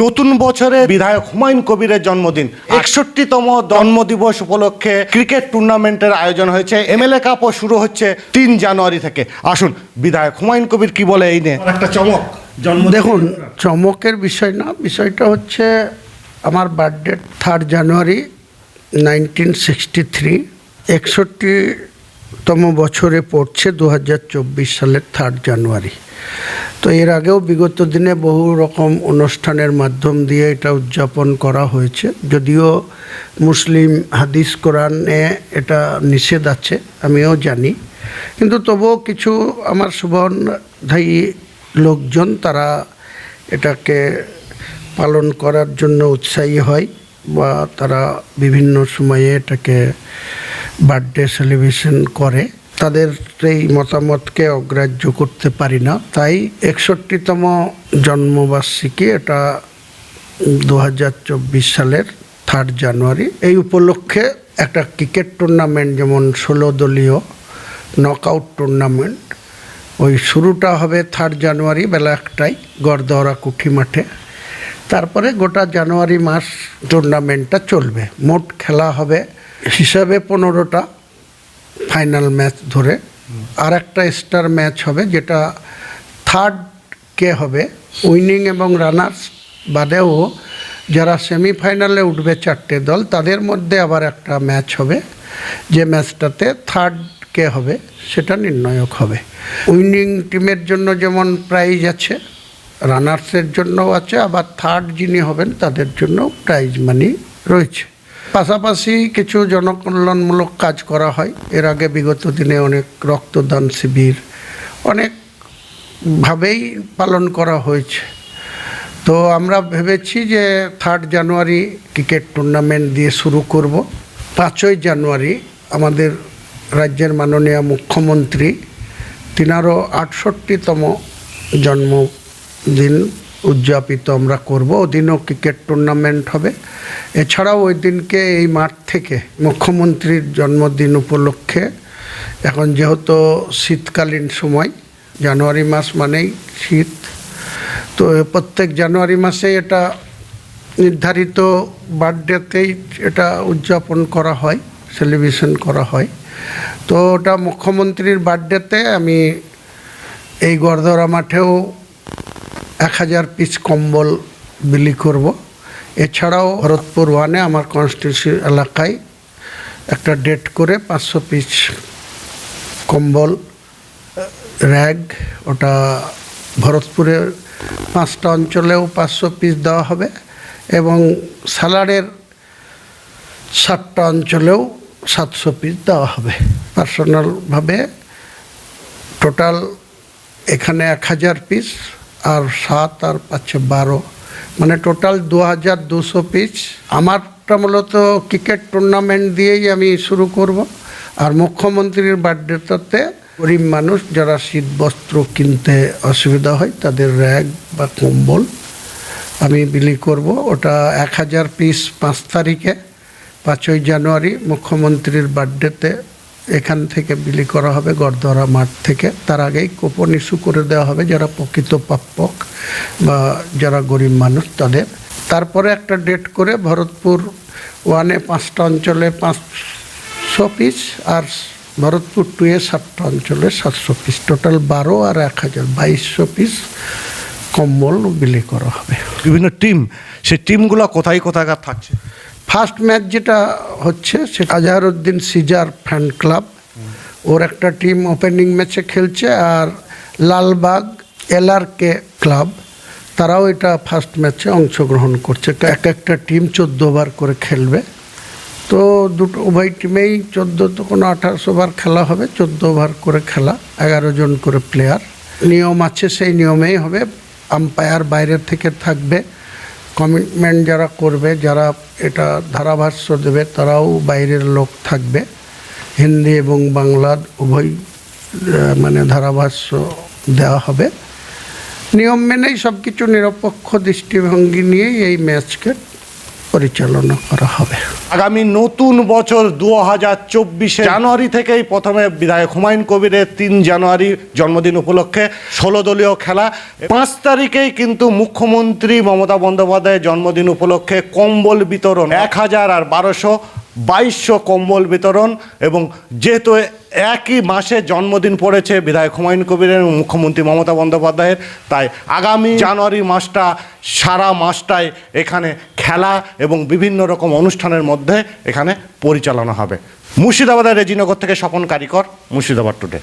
নতুন বছরে বিধায়ক হুমায়ুন কবিরের জন্মদিন। একষট্টিতম জন্মদিবস উপলক্ষে ক্রিকেট টুর্নামেন্টের আয়োজন হয়েছে। এমএলএ কাপও শুরু হচ্ছে তিন জানুয়ারি থেকে। আসুন বিধায়ক হুমায়ুন কবির কি বলে এই নিয়ে? একটা চমক জন্ম দেখুন চমকের বিষয় না বিষয়টা হচ্ছে আমার birthday third January nineteen sixty three. একষট্টিতম বছরে পড়ছে দু হাজার চব্বিশ সালের থার্ড জানুয়ারি। তো এর আগেও বিগত দিনে বহু রকম অনুষ্ঠানের মাধ্যম দিয়ে এটা উদযাপন করা হয়েছে। যদিও মুসলিম হাদিস কোরআনে এটা নিষেধ আছে, আমিও জানি। কিন্তু তবুও কিছু আমার সুবর্ণধায়ী লোকজন তারা এটাকে পালন করার জন্য উৎসাহী হয় বা তারা বিভিন্ন সময়ে এটাকে বার্থডে সেলিব্রেশন করে। তাদের এই মতামতকে অগ্রাহ্য করতে পারি না। তাই একষট্টিতম জন্মবার্ষিকী এটা দু হাজার চব্বিশ সালের থার্ড জানুয়ারি এই উপলক্ষে একটা ক্রিকেট টুর্নামেন্ট যেমন ষোলো দলীয় নকআউট টুর্নামেন্ট ওই শুরুটা হবে থার্ড জানুয়ারি বেলা একটাই গড়দহরা কুঠি মাঠে। তারপরে গোটা জানুয়ারি মাস টুর্নামেন্টটা চলবে। মোট খেলা হবে হিসাবে পনেরোটা। ফাইনাল ম্যাচ ধরে। আর একটা স্টার ম্যাচ হবে যেটা থার্ড কে হবে, উইনিং এবং রানার্স। বাদেও যারা সেমিফাইনালে উঠবে চারটে দল, তাদের মধ্যে আবার একটা ম্যাচ হবে, যে ম্যাচটাতে থার্ড কে হবে, সেটা নির্ণায়ক হবে। উইনিং টিমের জন্য যেমন প্রাইজ আছে, রানার্সের জন্যও আছে, আবার থার্ড যিনি হবেন, তাদের জন্য প্রাইজ মানি রয়েছে। পাশাপাশি কিছু জনকল্যাণমূলক কাজ করা হয়। এর আগে বিগত দিনে অনেক রক্তদান শিবির অনেকভাবেই পালন করা হয়েছে। তো আমরা ভেবেছি যে থার্ড জানুয়ারি ক্রিকেট টুর্নামেন্ট দিয়ে শুরু করব। পাঁচই জানুয়ারি আমাদের রাজ্যের মাননীয় মুখ্যমন্ত্রী, তিনারও আটষট্টিতম জন্মদিন। উদযাপিত আমরা করব, ওদিনও ক্রিকেট টুর্নামেন্ট হবে। এছাড়াও ওই দিনকে এই মাঠ থেকে মুখ্যমন্ত্রীর জন্মদিন উপলক্ষে, এখন যেহেতু শীতকালীন সময়, জানুয়ারি মাস মানেই শীত, তো প্রত্যেক জানুয়ারি মাসে এটা নির্ধারিত বার্থডেতেই এটা উদযাপন করা হয় সেলিব্রেশন করা হয়। তো ওটা মুখ্যমন্ত্রীর বার্থডেতে আমি এই গড়দরা মাঠেও এক হাজার পিস কম্বল বিলি করব। এছাড়াও ভরতপুর ওয়ানে আমার কনস্টিটিউশন এলাকায় একটা ডেট করে পাঁচশো পিস কম্বল র্যাগ ওটা ভরতপুরের পাঁচটা অঞ্চলেও পাঁচশো পিস দেওয়া হবে এবং স্যালাডের সাতটা অঞ্চলেও সাতশো পিস দেওয়া হবে। পার্সোনালভাবে টোটাল এখানে এক হাজার পিস আর সাত আর পাচ্ছে বারো। মানে টোটাল দু হাজার দুশো পিস আমারটা মূলত ক্রিকেট টুর্নামেন্ট দিয়েই আমি শুরু করব। আর মুখ্যমন্ত্রীর বার্থডেটাতে গরিব মানুষ যারা শীত বস্ত্র কিনতে অসুবিধা হয়, তাদের র্যাগ বা কম্বল আমি বিলি করব। ওটা এক হাজার পিস পাঁচ তারিখে, পাঁচই জানুয়ারি মুখ্যমন্ত্রীর বার্থডেতে। এখান থেকে বিলি করা হবে গড়দরা মাঠ থেকে। তার আগেই কোপন ইস্যু করে দেওয়া হবে যারা প্রকৃত প্রাপক বা যারা গরিব মানুষ তাদের। তারপরে একটা ডেট করে ভরতপুর ওয়ানে পাঁচটা অঞ্চলে পাঁচশো পিস আর ভরতপুর টুয়ে সাতটা অঞ্চলে সাতশো পিস টোটাল বারো আর এক হাজার বাইশশো পিস কম্বল বিলি করা হবে। বিভিন্ন টিম সেই টিমগুলো কোথায় কোথাকার থাকছে? ফার্স্ট ম্যাচ যেটা হচ্ছে সে আজহারউদ্দিন সিজার ফ্যান ক্লাব। ওর একটা টিম ওপেনিং ম্যাচে খেলছে আর লালবাগ এলআরকে ক্লাব, তারাও এটা ফার্স্ট ম্যাচে অংশগ্রহণ করছে। এক একটা টিম চোদ্দ করে খেলবে। তো দুটো উভয় টিমেই চোদ্দ তো কোনো আঠারোশো ওভার খেলা হবে, চোদ্দ ওভার করে খেলা, এগারো জন করে প্লেয়ার। নিয়ম আছে, সেই নিয়মেই হবে। আম্পায়ার বাইরের থেকে থাকবে। কমিটমেন্ট যারা করবে, যারা এটা ধারাভাষ্য দেবে, তারাও বাইরের লোক থাকবে। হিন্দি এবং বাংলার উভয় মানে ধারাভাষ্য দেওয়া হবে। নিয়ম মেনেই সব কিছু নিরপেক্ষ দৃষ্টিভঙ্গি নিয়েই এই ম্যাচকে পরিচালনা করা হবে। আগামী নতুন বছর দু হাজার চব্বিশে জানুয়ারি থেকেই প্রথমে বিধায়ক হুমায়ুন কবিরের তিন জানুয়ারি জন্মদিন উপলক্ষে ষোলো দলীয় খেলা। পাঁচ তারিখেই কিন্তু মুখ্যমন্ত্রী মমতা বন্দ্যোপাধ্যায়ের জন্মদিন উপলক্ষে কম্বল বিতরণ এক হাজার আর বারোশো বাইশশো কম্বল বিতরণ এবং যেহেতু একই মাসে জন্মদিন পড়েছে বিধায়ক হুমায়ুন কবিরের এবং মুখ্যমন্ত্রী মমতা বন্দ্যোপাধ্যায়ের, তাই আগামী জানুয়ারি মাসটা সারা মাসটাই এখানে খেলা এবং বিভিন্ন রকম অনুষ্ঠানের মধ্যে এখানে পরিচালনা হবে। মুর্শিদাবাদের রেজিনগর থেকে স্বপন কারিকর, মুর্শিদাবাদ টুডে